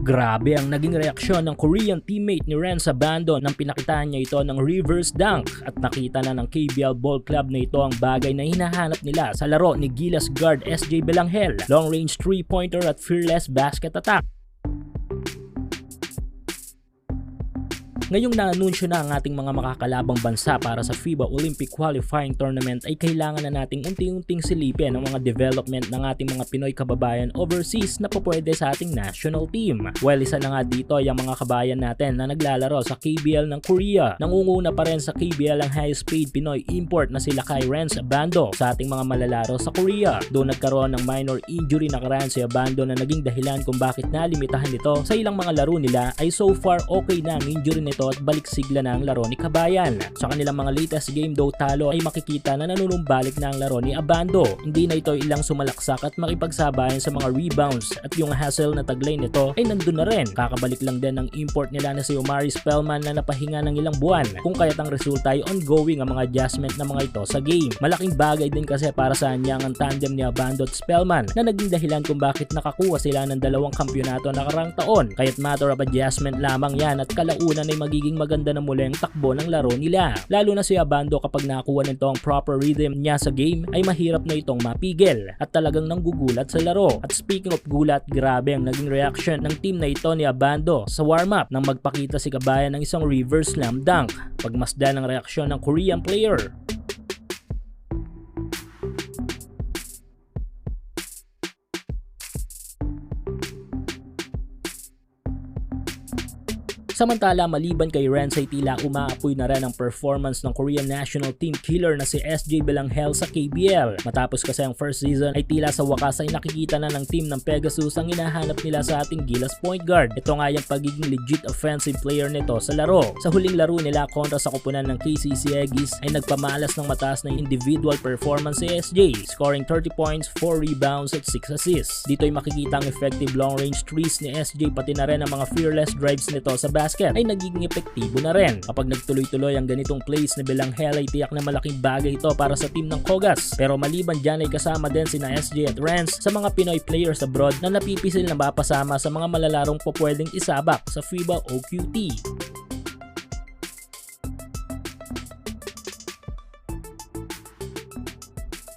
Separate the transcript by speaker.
Speaker 1: Grabe ang naging reaksyon ng Korean teammate ni Ren Sabando nang pinakitaan niya ito ng reverse dunk at nakita na ng KBL Ball Club na ito ang bagay na hinahanap nila sa laro ni Gilas guard SJ Belanghel, long range 3-pointer at fearless basket attack. Ngayong naanunsyo na ang ating mga makakalabang bansa para sa FIBA Olympic Qualifying Tournament ay kailangan na nating unti-unting silipin ang mga development ng ating mga Pinoy kababayan overseas na pupwede sa ating national team. Well, isa na nga dito ay ang mga kabayan natin na naglalaro sa KBL ng Korea. Nangunguna pa rin sa KBL ang highest paid Pinoy import na sila kay Renz Abando sa ating mga malalaro sa Korea. Doon nagkaroon ng minor injury na karaan si Abando na naging dahilan kung bakit nalimitahan nito sa ilang mga laro nila ay so far okay na ang injury nito at balik sigla na ang laro ni Kabayan. Sa kanilang mga latest game daw talo ay makikita na nanunumbalik na ang laro ni Abando. Hindi na ito ilang sumalaksak at makipagsabayan sa mga rebounds at yung hassle na taglay nito ay nandun na rin. Kakabalik lang din ng import nila na si Omari Spellman na napahinga ng ilang buwan kung kaya't ang resulta ay ongoing ang mga adjustment ng mga ito sa game. Malaking bagay din kasi para sa anyang ang tandem ni Abando at Spellman na naging dahilan kung bakit nakakuha sila ng dalawang kampyonato nakarang taon. Kaya't matter of adjustment lamang yan at kalaunan ay magiging maganda na muli ang takbo ng laro nila. Lalo na si Abando kapag nakuha nito ang proper rhythm niya sa game ay mahirap na itong mapigil at talagang nanggugulat sa laro. At speaking of gulat, grabe ang naging reaction ng team na ito ni Abando sa warm-up nang magpakita si Kabayan ng isang reverse slam dunk. Pagmasdan ng reaksyon ng Korean player. Samantala, maliban kay Renz ay tila umaapoy na rin ang performance ng Korean national team killer na si SJ Belanghel sa KBL. Matapos kasi ang first season ay tila sa wakas ay nakikita na ng team ng Pegasus ang hinahanap nila sa ating Gilas point guard. Ito nga yung pagiging legit offensive player nito sa laro. Sa huling laro nila kontra sa kupunan ng KCC Aggies ay nagpamalas ng mataas na individual performance si SJ, scoring 30 points, 4 rebounds at 6 assists. Dito ay makikita ang effective long range threes ni SJ pati na rin ang mga fearless drives nito sa basket ay nagiging epektibo na rin. Kapag nagtuloy-tuloy ang ganitong plays ni Belanghel ay tiyak na malaking bagay ito para sa team ng Kogas. Pero maliban dyan ay kasama din sina SJ at Renz sa mga Pinoy players abroad na napipisil na mapasama sa mga malalarong po pwedeng isabak sa FIBA OQT.